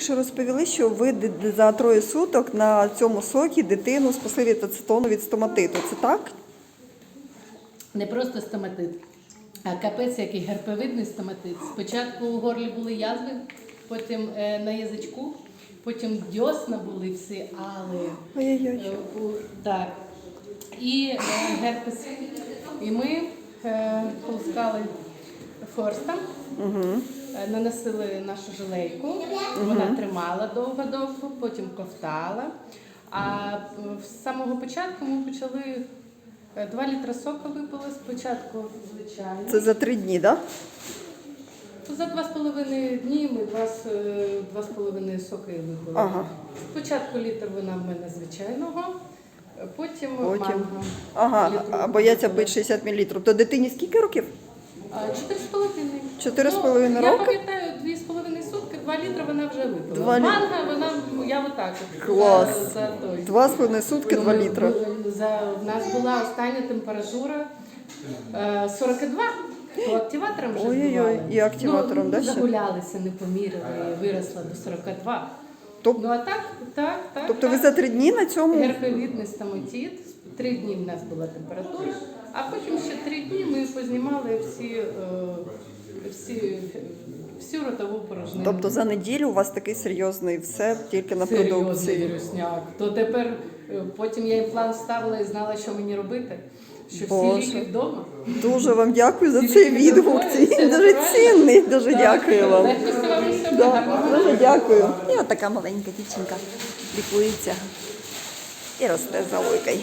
тільки що розповіли, що ви за троє суток на цьому сокі дитину спасли від ацетону від стоматиту. Це так? Не просто стоматит, а капець, який герпевидний стоматит. Спочатку у горлі були язви, потім е, на язичку, потім дьосна були всі, але Ой-ой-ой. е, так. І е, герпес. І ми полоскали форстом, е, наносили нашу жилейку, вона тримала довго-довго, потім ковтала. А е, з самого початку ми почали е, 2 літра соку випили спочатку, звичайно. Це за три дні, так? За два з половиною дні ми два з, е, два з половиною соки випили. Ага. Спочатку літр вина в мене звичайного, е, потім, Потім. манго. Ага, Літру а бояться пити 60 мл. То дитині скільки років? Чотири з половиною. Чотири з Ну, половиною Я пам'ятаю, дві з половиною сутки, два літри вона вже випила. Два лі- Манго, вона, я отак. от, Клас. За, за той. Два з половиною сутки, два Ну, літра. ну, За, в нас була остання температура е, 42. То активатором вже Ой-ой-ой, збивали. і активатором, ну, да, ще? Загулялися, не поміряли, і виросла до 42. Тоб- Ну а так, так, так. Тобто ви за три дні на цьому? Герпевідний стоматит. Три дні в нас була температура, а потім ще три дні познімали всі, е, всі, всю ротову порожнину. Тобто за неділю у вас такий серйозний все тільки на Серйозний продукції. вірусняк. То тепер е, потім я імплант ставила і знала, що мені робити. Що Боже. всі ліки вдома. Дуже вам дякую за Всі цей ліки відгук. все дуже натурально. цінний. Дуже дякую вам. Легко Да, дуже дякую. І от така маленька дівчинка лікується і росте за лойкою.